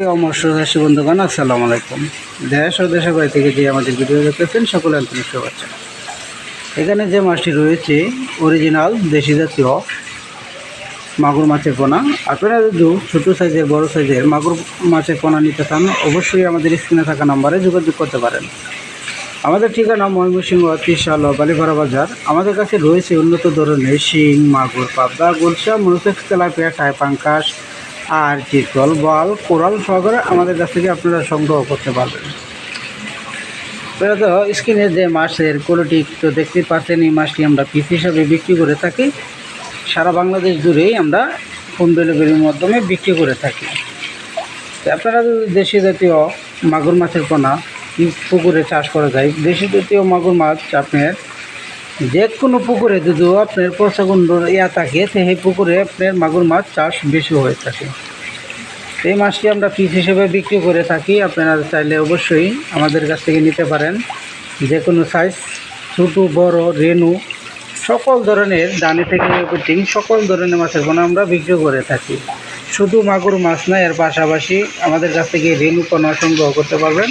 অমর্ষী বন্ধুগণ, আসসালামু আলাইকুম। দেশ ও দেশের বাড়ি থেকে যে আমাদের ভিডিও দেখতেছেন, সকলে আন্তরিক শুভেচ্ছা। এখানে যে মাছটি রয়েছে অরিজিনাল দেশি জাতীয় মাগুর মাছের পোনা। আপনারা যদি ছোটো সাইজের, বড় সাইজের মাগুর মাছের পোনা নিতে চান, অবশ্যই আমাদের স্ক্রিনে থাকা নাম্বারে যোগাযোগ করতে পারেন। আমাদের ঠিকানা ময়মনসিংহ ত্রিশাল ও বালিপাড়া বাজার। আমাদের কাছে রয়েছে উন্নত ধরনের শিং, মাগুর, পাবদা গুলশা মনুসেক্স, তেলাপিয়া টাই পাঙ্কাশ আর চিতল বল, কোরাল সহকারে আমাদের কাছ থেকে আপনারা সংগ্রহ করতে পারবেন। তো স্ক্রিনে যে মাছের কোয়ালিটি তো দেখতেই পাচ্ছেন, এই মাছটি আমরা পিস হিসাবে বিক্রি করে থাকি। সারা বাংলাদেশ জুড়েই আমরা হোম ডেলিভারির মাধ্যমে বিক্রি করে থাকি। আপনারা যদি দেশি জাতীয় মাগুর মাছের পোনা পুকুরে চাষ করা যায়, দেশি জাতীয় মাগুর মাছ আপনার যে কোনো পুকুরে যদি আপনার প্রসাগুন্ড ইয়া থাকে, সেই পুকুরে আপনার মাগুর মাছ চাষ বেশি হয়ে থাকে। এই মাছটি আমরা পিস হিসেবে বিক্রি করে থাকি। আপনারা চাইলে অবশ্যই আমাদের কাছ থেকে নিতে পারেন। যে কোনো সাইজ ছোটো, বড় রেনু সকল ধরনের দানি থেকে পিটিং সকল ধরনের মাছের পোনা আমরা বিক্রি করে থাকি। শুধু মাগুর মাছ না, এর পাশাপাশি আমাদের কাছ থেকে রেনু পোনা সংগ্রহ করতে পারবেন।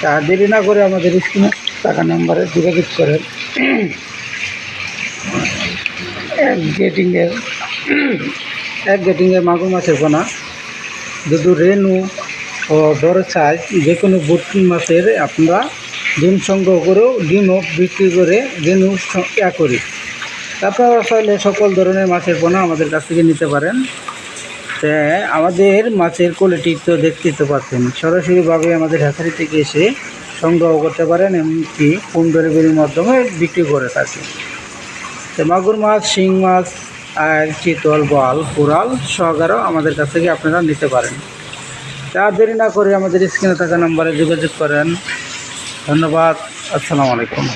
তা দেরি না করে আমাদের স্ক্রিনে টাকা নাম্বারে যোগাযোগ করেন। এক গেটিংয়ের এক গেটিংয়ের মাগুর মাছের পোনা। দুটো রেনু ও বড় সাইজ যে কোনো বুটকি মাছের আমরা ডিম সংগ্রহ করেও ডিমও বিক্রি করে রেনু ইয়া করি। আপনারা চাইলে সকল ধরনের মাছের পোনা আমাদের কাছ থেকে নিতে পারেন। তা আমাদের মাছের কোয়ালিটি তো দেখতেই তো পাচ্ছেন। সরাসরিভাবে আমাদের হ্যাচারি থেকে এসে সংগ্রহ করতে পারেন, এমনকি হোম ডেলিভারির মাধ্যমে বিক্রি করে থাকি। তো মাগুর মাছ, শিং মাছ চিতল বল কোরাল সহকারেও আমাদের কাছ থেকে আপনারা নিতে পারেন। তা দেরি না করে আমাদের স্ক্রিনে থাকা নাম্বারে যোগাযোগ করেন। ধন্যবাদ, আসসালামু আলাইকুম।